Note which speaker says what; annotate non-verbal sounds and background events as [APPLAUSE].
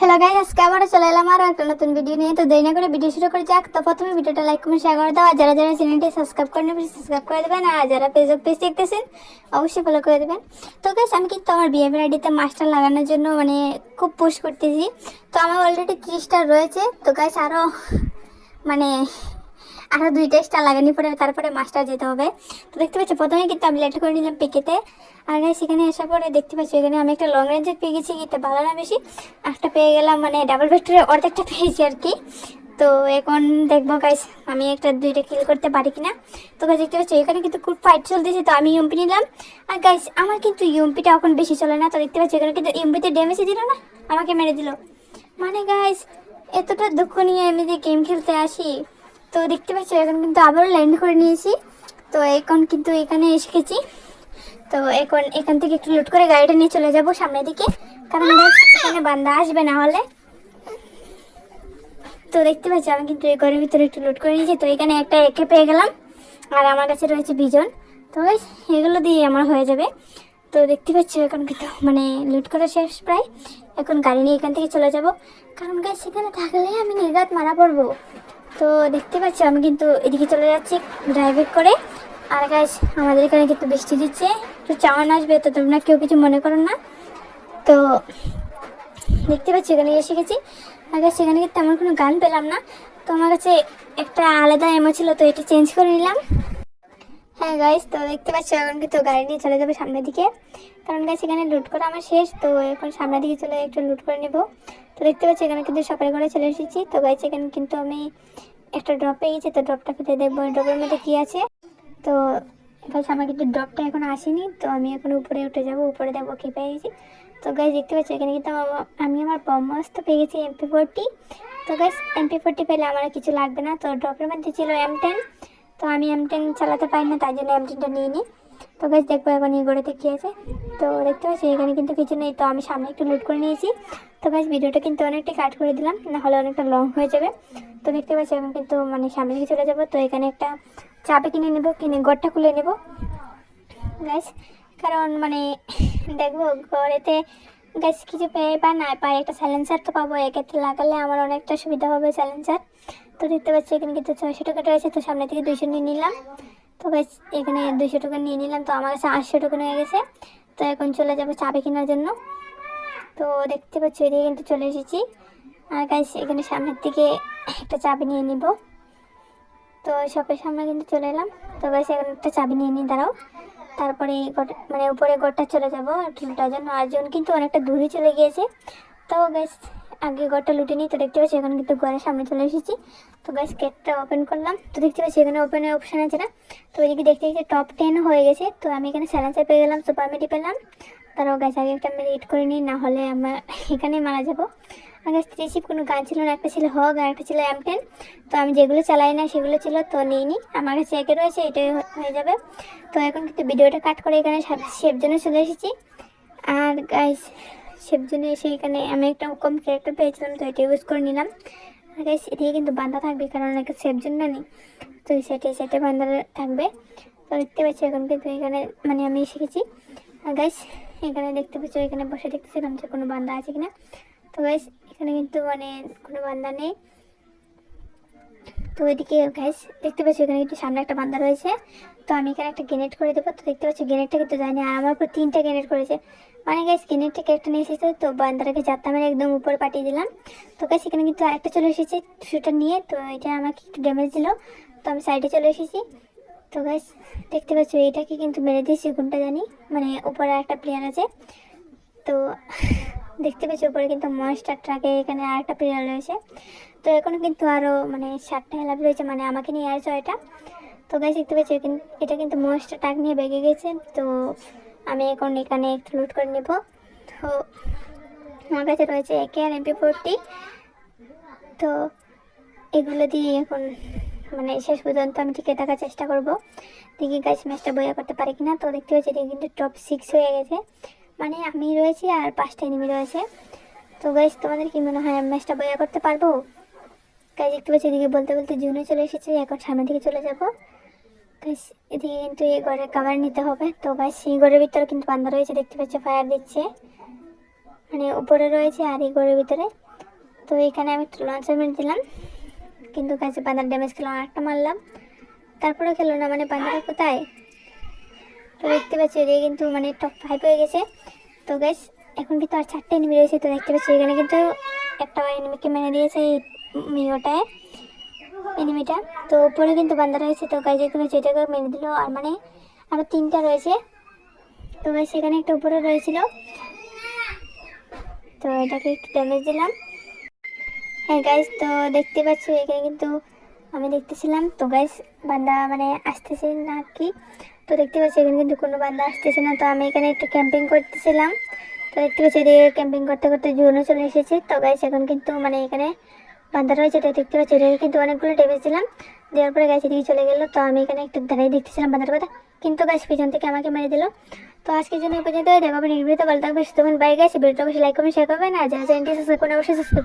Speaker 1: Hello guys আজকে আবারও চলে এলাম আর একটা নতুন ভিডিও নিয়ে। তো দেরি না করে ভিডিও শুরু করে যাক। তো প্রথমে ভিডিওটা লাইক কমেন্ট শেয়ার করে দাও। আর যারা যারা চ্যানেলটি সাবস্ক্রাইব করে নেবেন সাবস্ক্রাইব করে দেবেন। আর যারা ফেসবুক পেজ দেখতেছেন, অবশ্যই ফলো করে দেবেন। তো গাইজ আমি কিন্তু আমার বিহেভিয়ার আইডিতে মাস্টার লাগানোর জন্য মানে খুব পুশ করতেছি। তো আমার অলরেডি ত্রিশটা রয়েছে। তো গাইজ আরও মানে আরও দুইটা স্টার লাগানি, পরে তারপরে মাছটা যেতে হবে। তো দেখতে পাচ্ছি, প্রথমে কিন্তু আমি লেট করে নিলাম পিকেতে। আর গাইস সেখানে আসার পরে দেখতে পাচ্ছি, এখানে আমি একটা লং রেঞ্জের পেয়ে গেছি, এটা ভালো না বেশি। একটা পেয়ে গেলাম মানে ডাবল ভেক্টরের অর্ধেকটা পেয়েছি আর কি। তো এখন দেখব গাইস আমি একটা দুইটা কিল করতে পারি কিনা। তো গাইস দেখতে পাচ্ছি, এখানে কিন্তু খুব ফাইট চলতেছে, তো আমি ইউম্পি নিলাম। আর গাইস আমার কিন্তু ইউম্পিটা এখন বেশি চলে না, তো দেখতে পাচ্ছি, এখানে কিন্তু ইউম্পিতে ড্যামেজই দিল না, আমাকে মেরে দিল। মানে গাইস এতটা দুঃখ নিয়ে আমি যে গেম খেলতে আসি। তো দেখতে পাচ্ছ, এখন কিন্তু আবারও ল্যান্ড করে নিয়েছি। তো এখন কিন্তু এখানে এসে গেছি তো এখন এখান থেকে একটু লুট করে গাড়িটা নিয়ে চলে যাব সামনের দিকে। কারণ এখানে বান্দা আসবে না হলে। তো দেখতে পাচ্ছি, আমি কিন্তু এই ঘরের ভিতরে একটু লুট করে নিয়েছি। তো এখানে একটা একে পেয়ে গেলাম। আর আমার কাছে রয়েছে বিজন তো এগুলো দিয়ে আমার হয়ে যাবে। তো দেখতে পাচ্ছি, এখন কিন্তু মানে লুট করা শেষ প্রায়। এখন গাড়ি নিয়ে এখান থেকে চলে যাব। কারণ গাছ সেখানে থাকলে আমি নির্ঘাত মারা পড়ব। তো দেখতে পাচ্ছি, আমি কিন্তু এদিকে চলে যাচ্ছি ড্রাইভিং করে। আর গাছ আমাদের এখানে কিন্তু বৃষ্টি দিচ্ছে। তো চাওয়ান আসবে, তো তোমরা কেউ কিছু মনে করো না। তো দেখতে পাচ্ছি, এখানে এসে গেছি। আর গাছ সেখানে কিন্তু তেমন কোনো গান পেলাম না। তো আমার কাছে একটা আলাদা এমো ছিল, তো এটা চেঞ্জ করে নিলাম। হ্যাঁ গাইস তো দেখতে পাচ্ছি, এখন কিন্তু গাড়ি নিয়ে চলে যাবে সামনের দিকে। কারণ গাছ এখানে লুট করা আমার শেষ, তো এখন সামনের দিকে চলে একটু লুট করে নেব। তো দেখতে পাচ্ছি, এখানে কিন্তু সকালে করে চলে এসেছি। তো গাইস এখানে কিন্তু আমি একটা ড্রপ পেয়ে গেছি, তো ড্রপটা খুঁজে দেখব? ড্রপের মধ্যে কী আছে? তো গাইস আমার কিন্তু ড্রপটা এখন আসেনি, তো আমি এখন উপরে উঠে যাব, উপরে দেখব কী পেয়ে গেছি। তো গাইস দেখতে পাচ্ছি, এখানে কিন্তু আমি আমার ব্রহ্মাস্ত্র পেয়ে গেছি এমপি ফোরটি তো গাইস এমপি ফোরটি পেলে আমার কিছু লাগবে না। তো ড্রপের মধ্যে ছিল এম টেন তো আমি এম টেন চালাতে পারি না, তাই জন্য এম টেনটা নিয়ে নিই তো গাছ দেখব এখন এই গড়েতে কী আছে। তো দেখতে পাচ্ছি, এখানে কিন্তু কিছু নেই, তো আমি সামনে একটু লুট করে নিয়েছি। তো গাছ ভিডিওটা কিন্তু অনেকটা কাট করে দিলাম, না হলে অনেকটা লং হয়ে যাবে। তো দেখতে পাচ্ছি, এখন কিন্তু মানে সামনে দিকে চলে যাব, তো এখানে একটা চাপে কিনে নেব, কিনে গড়টা খুলে নেব। গাছ কারণ মানে দেখব ঘরেতে গাছ কিছু পেয়ে বা না পাই একটা স্যালেন্সার তো পাবো, এক্ষেত্রে লাগালে আমার অনেকটা সুবিধা হবে স্যালেন্সার তো দেখতে পাচ্ছি, এখানে কিন্তু ছয়শো টাকা রয়েছে, তো সামনে থেকে দুইশো নিয়ে নিলাম। তো গাছ এখানে দুশো টাকা নিয়ে নিলাম, তো আমার কাছে আটশো টাকা হয়ে গেছে। তো এখন চলে যাব চাবি কেনার জন্য। তো দেখতে পাচ্ছি, এদিকে কিন্তু চলে এসেছি। আর গাছ এখানে সামনের দিকে একটা চাবি নিয়ে নিব। তো শপের সামনে কিন্তু চলে এলাম। তো গাছ এখন একটা চাবি নিয়ে নিই, দাঁড়াও। তারপরে এই মানে উপরে ঘরটা চলে যাব লুটার জন্য। আটজন কিন্তু অনেকটা দূরে চলে গিয়েছে। তো গ্যাস আগে ঘরটা লুটে নিই, তো দেখতে পাচ্ছি এখন কিন্তু ঘরের সামনে চলে এসেছি। তো গ্যাস গেটটা ওপেন করলাম। তো দেখতে পাচ্ছি এখানে ওপেনের অপশান আছে না? তো ওইদিকে দেখতে দেখতে টপ টেন হয়ে গেছে। তো আমি এখানে স্যালেন্সার পেয়ে গেলাম সুপার মেডি পেলাম। তারও গাছ আগে একটা আমি রিড করে নিই না হলে আমরা [LAUGHS] এখানেই মারা যাব। আগে রিসিভ কোনো গান ছিল না, একটা ছিল হক আর একটা ছিল এম টেন তো আমি যেগুলো চালাই না, সেগুলো ছিল তো নিইনি। আমার কাছে একে রয়েছে, এটাই হয়ে যাবে। তো এখন কিন্তু ভিডিওটা কাট করে এখানে শেপ জন্য চলে এসেছি। আর গাইস শেপ জন্য এসে এখানে আমি একটা কম ক্যারেক্টার পেয়েছিলাম, তো এটা ইউজ করে নিলাম। গাইস এদিকে কিন্তু বান্ধা থাকবে, কারণ একটা সেফ জন্য নেই। তো সেটে সেটা বান্ধা থাকবে। তো দেখতে পাচ্ছি এখন কিন্তু এখানে মানে আমি শিখেছি গাইস এখানে দেখতে পাচ্ছি, এখানে বসে দেখতেছিলাম যে কোনো বান্ধা আছে কিনা। তো গাইস এখানে কিন্তু মানে কোনো বান্ধা নেই। তো ওইদিকে গাইস দেখতে পাচ্ছি, এখানে কিন্তু সামনে একটা বান্দা রয়েছে। তো আমি এখানে একটা গ্রেনেড করে দেবো। তো দেখতে পাচ্ছি গ্রেনেডটা কিন্তু যায়নি আর আমার উপর তিনটা গ্রেনেড করেছে। মানে গাইস গ্রেনেডটা একটা নিয়ে এসেছে তো বান্দাটাকে যাত্রা মেরে একদম উপরে পাঠিয়ে দিলাম। তো গাইস এখানে কিন্তু আরেকটা চলে এসেছে সেটা নিয়ে, তো এটা আমাকে একটু ড্যামেজ দিল। তো আমি সাইডে চলে এসেছি। তো গাইস দেখতে পাচ্ছি এইটাকে কিন্তু মেরে দিয়েছি কোনটা জানি মানে উপরে একটা প্লেয়ার আছে। তো [LAUGHS] দেখতে পাচ্ছি, উপরে কিন্তু মনস্টার ট্রাকে এখানে আরেকটা প্লেয়ার রয়েছে। তো এখনও কিন্তু আরও মানে সাতটা হেলাপ রয়েছে মানে আমাকে নিয়ে আর ছয়টা তো গাছ দেখতে পাচ্ছি এটা কিন্তু মনস্টার ট্রাক নিয়ে বেগে গেছে। তো আমি এখন এখানে একটু লুট করে নেব। তো আমার কাছে রয়েছে একে আর এমপি ফোরটি তো এগুলো দিয়ে এখন মানে শেষ পর্যন্ত আমি টিকে থাকার চেষ্টা করব। দেখি গাছ ম্যাচটা বইয়া করতে পারি কিনা। তো দেখতে পাচ্ছি এদিকে কিন্তু টপ সিক্স হয়ে গেছে। মানে আমি রয়েছি আর পাঁচটা এনিমি রয়েছে। তো গাইস তোমাদের কি মনে হয় আমি ম্যাচটা বইয়া করতে পারব? গাইস দেখতে পাচ্ছি এদিকে বলতে বলতে জুনে চলে এসেছে। এখন সামনের দিকে চলে যাব। এদিকে কিন্তু এই ঘরের কাভার নিতে হবে। তো গাইস এই ঘরের ভিতরে কিন্তু বান্ধা রয়েছে, দেখতে পাচ্ছি ফায়ার দিচ্ছে। মানে উপরে রয়েছে আর এই ঘরের ভিতরে। তো এখানে আমি একটু মেরে দিলাম। কিন্তু গাছে বাঁধার ড্যামেজ খেলাম আরেকটা মারলাম। তারপরে খেলো না মানে বাঁধাটা কোথায়? তো দেখতে পাচ্ছি, এদিকে কিন্তু মানে টপ ফাইভ হয়ে গেছে। তো গাইস এখন কিন্তু আর চারটে এনিমি রয়েছে। তো দেখতে পাচ্ছি, এখানে কিন্তু একটা এনিমিকে মেরে দিয়েছে এই মিওটায় এনিমিটা তো উপরে কিন্তু বান্ধা রয়েছে, তো গাইজ দেখতে পাচ্ছি এটাকে দিল, আর মানে আরও তিনটা রয়েছে। তো গাইজ সেখানে একটা উপরে রয়েছিল। তো এটাকে একটু ড্যামেজ দিলাম। হ্যাঁ গাইজ তো দেখতে পাচ্ছ, এখানে কিন্তু আমি দেখতেছিলাম। তো গাইজ বান্দা মানে আসতেছে না কি? তো দেখতে পাচ্ছি, এখানে কিন্তু কোনো বান্দা আসতেছে না। তো আমি এখানে একটু ক্যাম্পিং করতেছিলাম। তো দেখতে পাচ্ছি, এদিকে ক্যাম্পিং করতে করতে জোনও চলে এসেছে। তো গাইজ এখন কিন্তু মানে এখানে বান্দা রয়েছে এটা দেখতে পাচ্ছি। এটাকে কিন্তু অনেকগুলো ডেমেজ দিলাম দেওয়ার পরে গাছ এদিকে চলে গেলো। তো আমি এখানে একটু দাঁড়িয়ে দেখতেছিলাম বান্দার কথা। কিন্তু গাছ পিছন থেকে আমাকে মেরে দিল। তো আজকের জন্য এই পর্যন্ত দেখাবেন আপনি ভিডিওতে ভালো থাকবে সুতরাং বাই গাছ ভিডিওটা অবশ্যই লাইক করবেন শেয়ার করবেন। আর যারা চ্যানেলটি সাবস্ক্রাইব করবেন অবশ্যই সাবস্ক্রাইব